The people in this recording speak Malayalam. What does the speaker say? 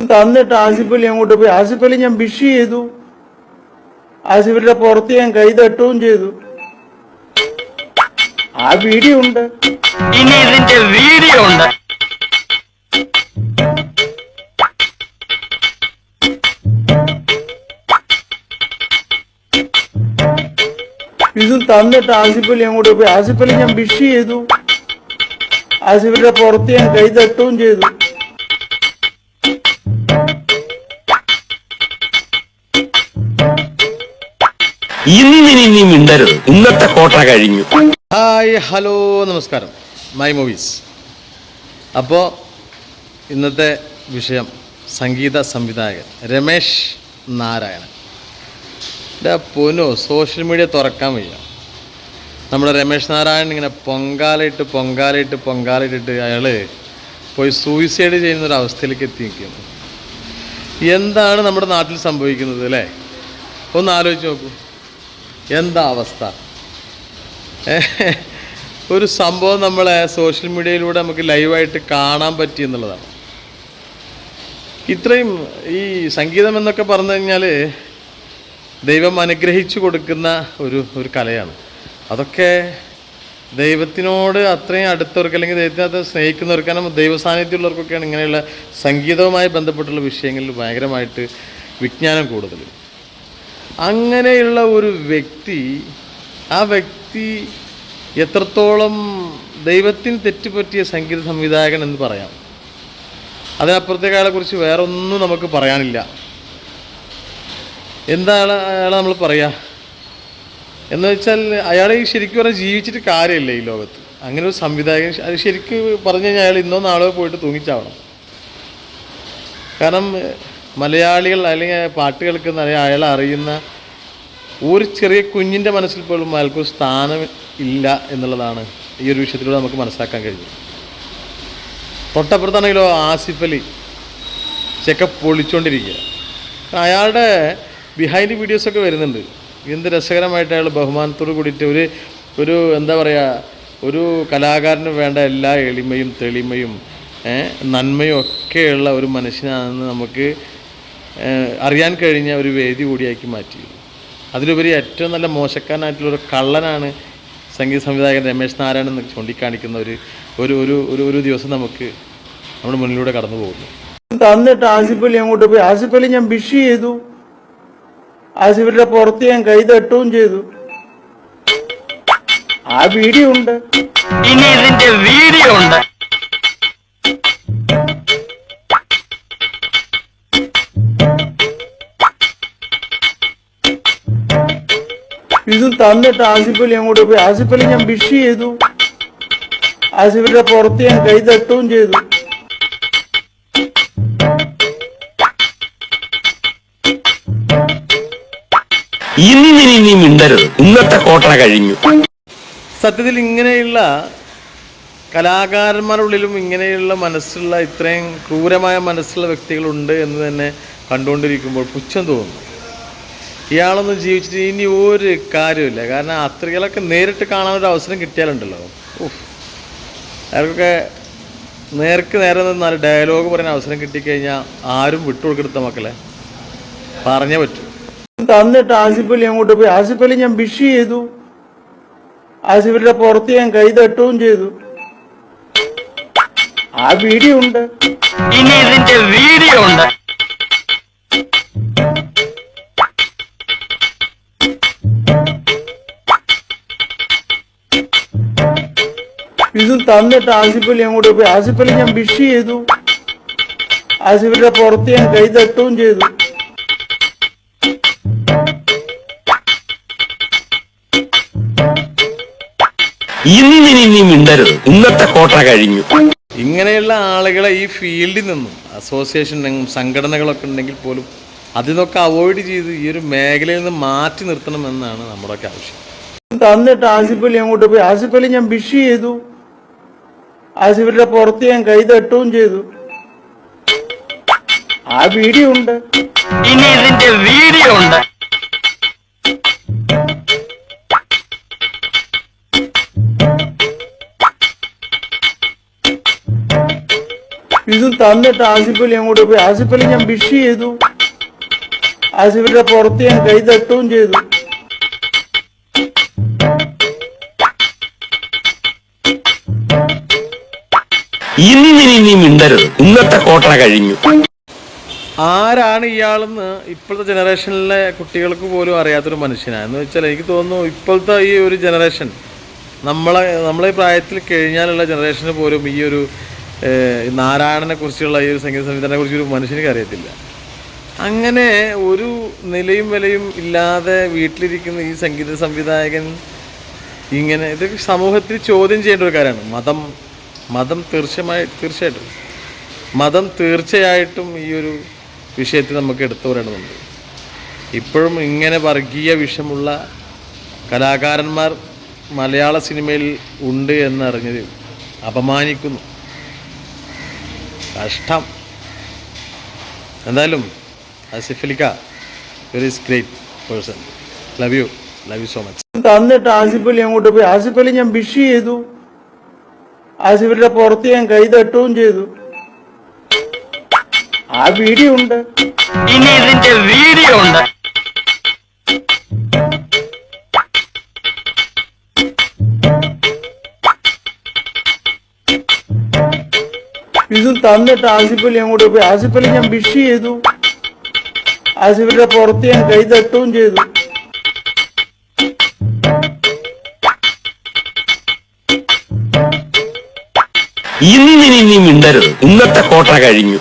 തന്നിട്ട് ആസിഫ് അലി അങ്ങോട്ട് പോയി. ആസിഫ് അലി ഞാൻ വിഷ് ചെയ്തു. ആസിഫലിയുടെ പുറത്ത് ഞാൻ കൈ തട്ടുകയും ചെയ്തു. ആ വീഡിയോ ഉണ്ട്. ഇനി ഇതിന്റെ വീഡിയോ ഉണ്ട്. ഇതും തന്നിട്ട് ആസിഫ് അലി അങ്ങോട്ട് പോയി. ആസിഫ് അലി ഞാൻ വിഷ് ചെയ്തു. ആസിഫലിയുടെ പുറത്ത് ഞാൻ കൈ തട്ടുകയും ചെയ്തു. ഇന്നിനി നീ മിണ്ടരുത്. ഇന്നത്തെ കോട്ട കഴിഞ്ഞു. ഹായ് ഹലോ നമസ്കാരം. മൈ മൂവീസ് അപ്പോൾ ഇന്നത്തെ വിഷയം സംഗീത സംവിധായകൻ രമേശ് നാരായണൻ. എന്റെ പൊന്നു സോഷ്യൽ മീഡിയ തുറക്കാൻ വയ്യ. നമ്മുടെ രമേശ് നാരായണൻ ഇങ്ങനെ പൊങ്കാലയിട്ട് പൊങ്കാലയിട്ട് പൊങ്കാലയിട്ടിട്ട് അയാൾ പോയി സൂയിസൈഡ് ചെയ്യുന്ന ഒരു അവസ്ഥയിലേക്ക് എത്തി എന്താണ് നമ്മുടെ നാട്ടിൽ സംഭവിക്കുന്നത് അല്ലേ? ഒന്ന് ആലോചിച്ച് നോക്കൂ. എന്താ അവസ്ഥ? ഒരു സംഭവം നമ്മളെ സോഷ്യൽ മീഡിയയിലൂടെ നമുക്ക് ലൈവായിട്ട് കാണാൻ പറ്റി എന്നുള്ളതാണ്. ഇത്രയും ഈ സംഗീതം എന്നൊക്കെ പറഞ്ഞു കഴിഞ്ഞാൽ ദൈവം അനുഗ്രഹിച്ചു കൊടുക്കുന്ന ഒരു ഒരു കലയാണ്. അതൊക്കെ ദൈവത്തിനോട് അത്രയും അടുത്തവർക്ക് അല്ലെങ്കിൽ ദൈവത്തിനകത്ത് സ്നേഹിക്കുന്നവർക്ക് കാരണം ദൈവ സാന്നിധ്യമുള്ളവർക്കൊക്കെയാണ് ഇങ്ങനെയുള്ള സംഗീതവുമായി ബന്ധപ്പെട്ടുള്ള വിഷയങ്ങളിൽ ഭയങ്കരമായിട്ട് വിജ്ഞാനം കൂടുതൽ അങ്ങനെയുള്ള ഒരു വ്യക്തി ആ വ്യക്തി എത്രത്തോളം ദൈവത്തിന് തെറ്റുപറ്റിയ സംഗീത സംവിധായകൻ എന്ന് പറയാം. അതിനപ്പുറത്തെ അയാളെക്കുറിച്ച് വേറെ ഒന്നും നമുക്ക് പറയാനില്ല. എന്താണ് അയാളെ നമ്മൾ പറയാ? എന്ന് വെച്ചാൽ അയാളെ ശരിക്കും പറഞ്ഞാൽ ജീവിച്ചിട്ട് കാര്യമില്ല ഈ ലോകത്ത്. അങ്ങനെ ഒരു സംവിധായകൻ അത് ശരിക്കും പറഞ്ഞു കഴിഞ്ഞാൽ അയാൾ ഇന്നോ നാളോ പോയിട്ട് തൂങ്ങിച്ചാവണം. കാരണം മലയാളികൾ അല്ലെങ്കിൽ പാട്ട് കേൾക്കുന്ന അല്ലെങ്കിൽ അയാൾ അറിയുന്ന ഒരു ചെറിയ കുഞ്ഞിന്റെ മനസ്സിൽ പോലും അയാൾക്കൊരു സ്ഥാനം ഇല്ല എന്നുള്ളതാണ് ഈ ഒരു വിഷയത്തിലൂടെ നമുക്ക് മനസ്സിലാക്കാൻ കഴിയും തൊട്ടപ്പുറത്താണെങ്കിലോ ആസിഫ് അലി ചെക്ക പൊളിച്ചുകൊണ്ടിരിക്കുക അയാളുടെ ബിഹൈൻഡ് വീഡിയോസൊക്കെ വരുന്നുണ്ട്. എന്ത് രസകരമായിട്ട് അയാൾ ബഹുമാനത്തോട് കൂടിയിട്ട് ഒരു ഒരു എന്താ പറയുക ഒരു കലാകാരന് വേണ്ട എല്ലാ എളിമയും തെളിമയും നന്മയും ഒക്കെയുള്ള ഒരു മനുഷ്യനാണെന്ന് നമുക്ക് അറിയാൻ കഴിഞ്ഞ ഒരു വേദി കൂടിയാക്കി മാറ്റി. അതിലുപരി ഏറ്റവും നല്ല മോശക്കാരനായിട്ടുള്ള ഒരു കള്ളനാണ് സംഗീത സംവിധായകൻ രമേശ് നാരായണൻ എന്ന് ചൂണ്ടിക്കാണിക്കുന്ന ഒരു ഒരു ഒരു ഒരു ഒരു ദിവസം നമുക്ക് നമ്മുടെ മുന്നിലൂടെ കടന്നു പോകുന്നു. തന്നിട്ട് ആസിഫ് അലി അങ്ങോട്ട് പോയി. ആസിഫ് അലി ഞാൻ വിഷ് ചെയ്തു. ആസിഫലിയുടെ പുറത്ത് ഞാൻ കൈ തട്ടുകയും ചെയ്തു. ആ വീഡിയോ ഉണ്ട്. ഇനി ഇതിന്റെ വീഡിയോ ഉണ്ട്. ഇതും തന്നിട്ട് ആസിഫലി അങ്ങോട്ട് പോയി. ആസിഫലി ഞാൻ വിഷ് ചെയ്തു. ആസിഫിന്റെ പുറത്ത് ഞാൻ കൈ തട്ടുകയും ചെയ്തു. ഇന്നിനി നീ മിണ്ടരുത്. ഇന്നത്തെ കോട്ട കഴിഞ്ഞു. സത്യത്തിൽ ഇങ്ങനെയുള്ള കലാകാരന്മാരുടെ ഉള്ളിലും ഇങ്ങനെയുള്ള മനസ്സുള്ള ഇത്രയും ക്രൂരമായ മനസ്സുള്ള വ്യക്തികളുണ്ട് എന്ന് തന്നെ കണ്ടുകൊണ്ടിരിക്കുമ്പോൾ പുച്ഛം തോന്നുന്നു. ഇയാളൊന്നും ജീവിച്ചിട്ട് ഇനി ഒരു കാര്യമില്ല കാരണം അത്രകളൊക്കെ നേരിട്ട് കാണാനൊരു അവസരം കിട്ടിയാലുണ്ടല്ലോ. അയാൾക്കൊക്കെ നേർക്ക് നേരെ നിന്നാൽ നാല് ഡയലോഗ് പറയാൻ അവസരം കിട്ടിക്കഴിഞ്ഞാൽ ആരും വിട്ടുകൊടുക്കെടുത്ത മക്കളെ. പറഞ്ഞേ പറ്റൂ. തന്നിട്ട് ആസിഫ് അലി അങ്ങോട്ട് പോയി. ആസിഫ് അലി ഞാൻ വിഷ് ചെയ്തു. ആസിഫലിയുടെ പുറത്ത് ഞാൻ കൈ തട്ടുകയും ചെയ്തു. ആ വീഡിയോ ഉണ്ട്. ഇനി ഇതിന്റെ വീഡിയോ ഉണ്ട്. ഇതും തന്നിട്ട് ആസിഫലി അങ്ങോട്ട് പോയി. ആസിഫലി ഞാൻ വിഷ് ചെയ്തു. ആസിഫലിയുടെ പുറത്ത് ഞാൻ കൈ തട്ടുകയും ചെയ്തു. ഇന്നിനി നീ മിണ്ടരുത്. ഇന്നത്തെ കോട്ട കഴിഞ്ഞു. ഇങ്ങനെയുള്ള ആളുകളെ ഈ ഫീൽഡിൽ നിന്നും അസോസിയേഷൻ സംഘടനകളൊക്കെ ഉണ്ടെങ്കിൽ പോലും അതിനൊക്കെ നിന്നൊക്കെ അവോയ്ഡ് ചെയ്ത് ഈ ഒരു മേഖലയിൽ നിന്ന് മാറ്റി നിർത്തണമെന്നാണ് നമ്മുടെയൊക്കെ ആവശ്യം. തന്നിട്ട് ആസിഫലി അങ്ങോട്ട് പോയി. ആസിഫലി ഞാൻ വിഷ് ചെയ്തു. ആസിഫിന്റെ പുറത്ത് ഞാൻ കൈ തട്ടുകയും ചെയ്തു. ആ വീഡിയോ ഉണ്ട്. ഇനി ഇതിന്റെ വീഡിയോ ഉണ്ട്. ഇതും തന്നിട്ട് ആസിഫലി അങ്ങോട്ട് പോയി. ആസിഫലി ഞാൻ വിഷ് ചെയ്തു. ആസിഫിന്റെ പുറത്ത് ഞാൻ കൈ തട്ടുകയും ചെയ്തു. മിണ്ടരുത്. ഇന്നത്തെ കോട്ട കഴിഞ്ഞു. ആരാണ് ഇയാളെന്ന് ഇപ്പോഴത്തെ ജനറേഷനിലെ കുട്ടികൾക്ക് പോലും അറിയാത്തൊരു മനുഷ്യനാണ് എന്ന് വെച്ചാൽ എനിക്ക് തോന്നുന്നു ഇപ്പോഴത്തെ ഈ ഒരു ജനറേഷൻ നമ്മളെ നമ്മളെ പ്രായത്തിൽ കഴിഞ്ഞാലുള്ള ജനറേഷന് പോലും ഈ ഒരു നാരായണനെ കുറിച്ചുള്ള ഈ ഒരു സംഗീത സംവിധാനത്തെ കുറിച്ച് ഒരു മനുഷ്യനെ അറിയത്തില്ല. അങ്ങനെ ഒരു നിലയും വിലയും ഇല്ലാതെ വീട്ടിലിരിക്കുന്ന ഈ സംഗീത സംവിധായകൻ ഇങ്ങനെ ഇത് സമൂഹത്തിൽ ചോദ്യം ചെയ്യേണ്ട ഒരു കാര്യമാണ്. മതം മതം തീർച്ചയായി തീർച്ചയായിട്ടും. മതം തീർച്ചയായിട്ടും ഈ ഒരു വിഷയത്തിൽ നമുക്ക് എടുത്തു പറയേണ്ടതുണ്ട്. ഇപ്പോഴും ഇങ്ങനെ വർഗീയ വിഷമുള്ള കലാകാരന്മാർ മലയാള സിനിമയിൽ ഉണ്ട് എന്നറിഞ്ഞത് അപമാനിക്കുന്നു. കഷ്ടം. എന്തായാലും ആസിഫലിക്ക very great person love you love you so much തന്നിട്ട് ആസിഫലി അങ്ങോട്ട് പോയി. ആസിഫലി ഞാൻ വിഷ് ചെയ്തു. ആസിഫിന്റെ പുറത്ത് ഞാൻ കൈ തട്ടുകയും ചെയ്തു. ആ വീഡിയോ ഉണ്ട്. ഇനി ഇതിന്റെ വീഡിയോ ഉണ്ട്. ഇതും തന്നിട്ട് ആസിഫലി അങ്ങോട്ട് പോയി. ആസിഫലി ഞാൻ വിഷ് ചെയ്തു. ആസിഫിന്റെ പുറത്ത് ഞാൻ കൈ തട്ടുകയും ചെയ്തു. ഇന്നിനി മിണ്ടരുത്. ഇന്നത്തെ കോട്ട കഴിഞ്ഞു.